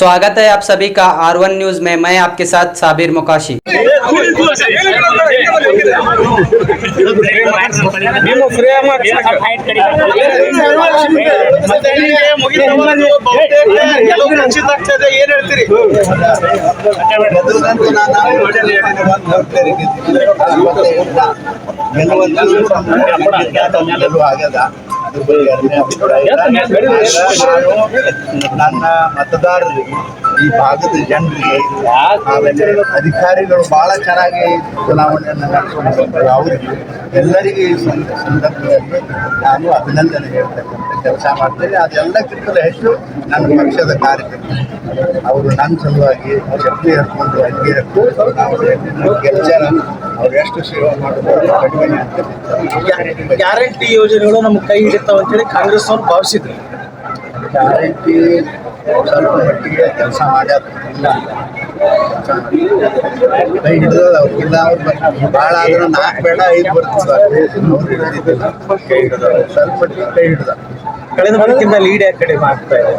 स्वागत है आप सभी का आर वन न्यूज़ में। मैं आपके साथ साबिर मुकाशी। ನನ್ನ ಮತದಾರರು ಈ ಭಾಗದ ಜನರಿಗೆ ಆಮೇಲೆ ಅಧಿಕಾರಿಗಳು ಬಹಳ ಚೆನ್ನಾಗಿ ಚುನಾವಣೆಯನ್ನು ನಡೆಸಿಕೊಂಡು ಅವರಿಗೆ ಎಲ್ಲರಿಗೆ ಈ ಸಂದ- ಸಂದರ್ಭದಲ್ಲಿ ನಾನು ಅಭಿನಂದನೆ ಹೇಳ್ತಕ್ಕಂಥ ಕೆಲಸ ಮಾಡ್ತೇನೆ. ಅದೆಲ್ಲಕ್ಕಿಂತಲೂ ಹೆಚ್ಚು ನನ್ನ ಪಕ್ಷದ ಕಾರ್ಯಕರ್ತರು. ಅವರು ನನ್ನ ಸಲುವಾಗಿ ಶಕ್ತಿ ಹರ್ಕೊಂಡು ಹಾಕೊಂಡು ನಾವು ಕೆಲಸ ಅವ್ರು ಎಷ್ಟು ಸೇವೆ ಗ್ಯಾರಂಟಿ ಯೋಜನೆಗಳು ನಮ್ಗೆ ಕೈ ಹಿಡಿತಾವ ಅಂತೇಳಿ ಕಾಂಗ್ರೆಸ್ ಅವ್ರು ಭಾವಿಸಿದ್ರು. ಗ್ಯಾರಂಟಿ ಸ್ವಲ್ಪ ಮಟ್ಟಿಗೆ ಕೆಲಸ ಮಾಡ್ಯಾರ ಇಲ್ಲ. ಕೈ ಹಿಡಿದ ಇಲ್ಲ ಅವ್ರು ಭಾಳ ಆದ್ರೆ ನಾಲ್ಕು ಬೇಡ ಐದು ಬರ್ತದೆ. ಅವ್ರು ಹಿಡಿದಿದ್ದಿಲ್ಲ. ಕೈ ಹಿಡಿದ ಸ್ವಲ್ಪ ಮಟ್ಟಿಗೆ ಕೈ ಹಿಡಿದ ಕಳೆದ ಬರಕ್ಕಿಂತ ಲೀಡ್ ಯಾಕೆ ಕಡಿಮೆ ಆಗ್ತಾ ಇದೆ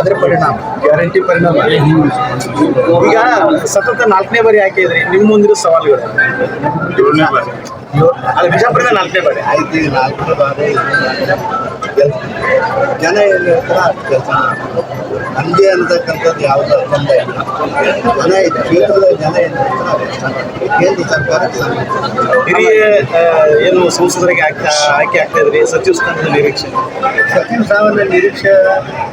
ಅದ್ರ ಪರಿಣಾಮ ಗ್ಯಾರಂಟಿ ಪರಿಣಾಮ. ಈಗ ಸತತ ನಾಲ್ಕನೇ ಬಾರಿ ಹಾಕಿದ್ರಿ ನಿಮ್ಮ ಮುಂದಿರೋ ಸವಾಲುಗಳು? ಅಲ್ಲ ಬಿಜಾಪುರದ ನಾಲ್ಕನೇ ಬಾರಿ. ಆಯ್ತು ನಾಲ್ಕನೇ ನಾಲ್ಕು ಬಾರಿ. ಜನ ಏನು ಹೇಳ್ತಾರ? ಕೆಲಸ ನಮಗೆ ಅಂತಕ್ಕಂಥದ್ದು ಯಾವುದೋ ತೊಂದರೆ ಇಲ್ಲ ಜನ ಇದೆ ಕ್ಷೇತ್ರದ ಜನ ಕೇಂದ್ರ ಸರ್ಕಾರಕ್ಕೆ ಸಂಬಂಧ ಹಿರಿಯ ಏನು ಸಂಸದರಿಗೆ ಆಯ್ಕೆ ಆಯ್ಕೆ ಆಗ್ತಾ ಇದ್ರಿ? ಸಚಿವ ಸ್ಥಾನದ ನಿರೀಕ್ಷೆ. ಸಚಿವ ಸ್ಥಾನದ ನಿರೀಕ್ಷೆ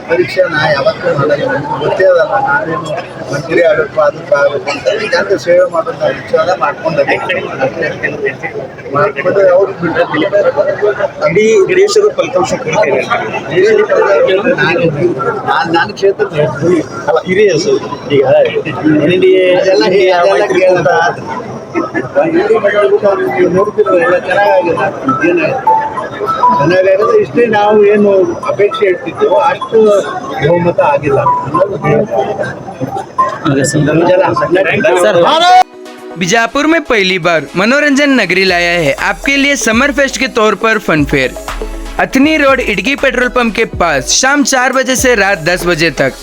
ಪರೀಕ್ಷೆ ನಾ ಯಾವತ್ತೂ ಮಾಡಲ್ಲ. ಗೊತ್ತೇ ಅದಲ್ಲ. ನಾನೇನು ಮಂತ್ರಿ ಆಗಬೇಕು ಅದಕ್ಕೆ ಆಗಬೇಕು ಅಂತ. ಜನರ ಸೇವೆ ಮಾಡೋದು ವಿಚಾರ ಮಾಡ್ಕೊಂಡು ಮಾಡ್ಕೊಂಡು ಅವ್ರು ಬಿಟ್ಟರೆ ಇಡೀ ದೇಶದ ಫಲಿತಾಂಶ ಕುರಿತೇನೆ ನಾನು ನನ್ನ ಕ್ಷೇತ್ರದ ಅಲ್ಲ ಹಿರಿಯ ಸ- ಈಗ ಎನ್ ಡಿ ಎ ಅದೆಲ್ಲ ಹೇ- ಅದೆಲ್ಲ ಕೇಳ್ದ. ಇಡೀ ಮಟ್ಟಕ್ಕೆ ಅವ್ರು ನೀವು ನೋಡ್ತಿರೋ ಎಲ್ಲ ಚೆನ್ನಾಗಿದೆ ಏನಾಯ್ತು ಚೆನ್ನಾಗಾಗಿದೆ ಇಷ್ಟೇ ನಾವು ಏನು ಅಪೇಕ್ಷೆ ಇಡ್ತಿದ್ದೆವೋ ಅಷ್ಟು ಬಹುಮತ ಆಗಿಲ್ಲ ಅನ್ನೋದು ಜನ बीजापुर में पहली बार मनोरंजन नगरी लाया है आपके लिए समर फेस्ट के तौर पर फन फेयर अथनी रोड इडगी पेट्रोल पंप के पास शाम चार बजे से रात दस बजे तक।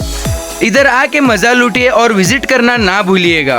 इधर आके मज़ा लूटिए और विज़िट करना ना भूलिएगा।